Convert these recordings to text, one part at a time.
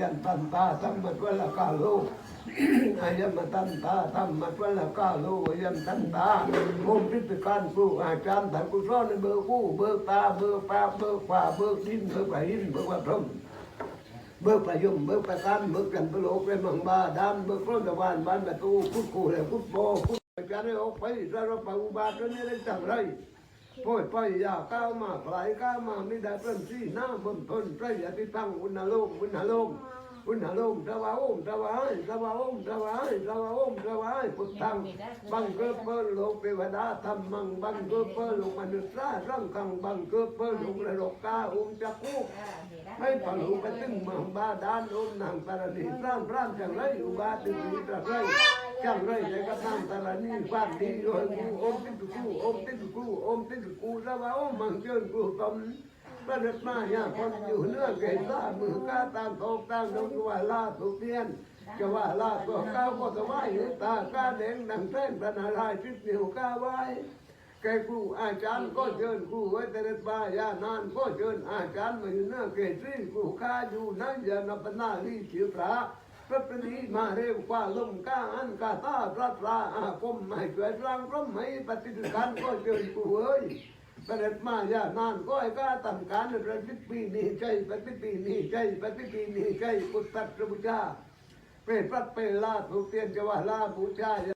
ยันตันตาธรรมะวัลกาโลอายัมตันตาธรรมะวัลกาโลยัมตันตาโอมพิธีการครูอาจารย์ท่านกุศลเบอร์กู้เบอร์ตาเบอร์ปากเบอร์ขวาเบอร์ดินเบอร์ไปหินเบอร์วัดพรหมเบิกประยมเบิกประกันเบิกกันตลกเป็นมังบาดานเบิกพร้อมตะวันบ้านประตูพุทธกูเลยพุทธโบพุทธการให้ออกไปสารพัดอุบาทนี้ได้จังไร โอยไปยาก้าวมาปลายก้าวมาไม่ได้เป็นสีหน้าบนต้นไรยติตั้งอุณหโลมอุณหโลมอุณหโลมตะวาโอมตะวาให้ตะวาโอมตะวาให้ตะวาโอมตะวาให้พุทธังบังเกิดเปิดโลกเทวดาธรรมังบังเกิดเปิดโลกมนุษย์ราร่างกังบังเกิดเปิดโลกระโลกกาอุมจักกุให้ปังอุปตึงมังบาดานโอมนางตระนีร่างร่างจังไรอุบาตึงนีตระไร จังไรใจกระทำตระนีฟังดีโยนกูอมติดกูอมติดกูอมติดกูระว่าอมมังเจินกูตมประเด็จมาอย่าคนอยู่เนื้อเกศามือกาตางโตกตางดงว่าลาสุเทียนจะว่าลาตัวก้าวก็จะไหวตากาแดงดังเส้นพระนารายณ์ชิดเหนียวก้าไหวแกครูอาจารย์ก็เชิญครูไว้แต่เด็กบายานานก็เชิญอาจารย์มาอยู่หน้าเกศรีครูข้าอยู่นั่นอย่านับหน้าลีชิวพระ พระปรีมาเร็วกว่าลมก้าอันกาตาพระปลาอาคมไม่ช่วยร่างร่มไม่ปฏิการก็เชิญครูเอ้ยปเด็จมาอย่านานก็ไอ้ก้าทำการประติปีนี้ใจประพิปีนี้ใจประพิปีนี้ใจพุทธบูชาเป็นพระเปลาภูเตียนจะว่าลาบูชา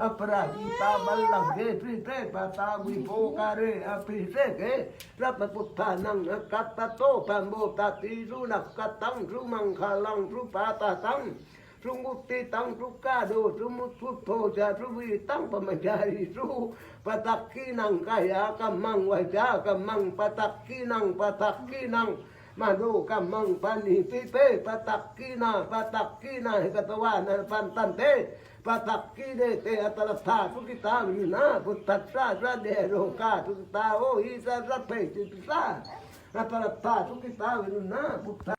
มีพระปาปัตโตรัมโพตีมุตมังเอเตนะตัดเจวัตเทนะอมตุเตติมังกะลังเกยันโตโอริยาวเลรักยานังนัสบัตตาโดเอวังตะวังวิโยโออิจันทรูยายมังกาเล अपराजिता बल्लभे प्रीते पता विभोगारे अप्रीते रत्न पुत्थानं มาดูกัมมังปันหิปิเปปะตักกีนาปะตักกีนาหิกตวานันปันตันเตปะตักกีเดเตอัตลัทธาทุกิตาวินาพุทธัสสะระเดโรกาทุกิตาโอหิสะระเพจิติสาอัตลัทธาทุกิตาวินาพุทธ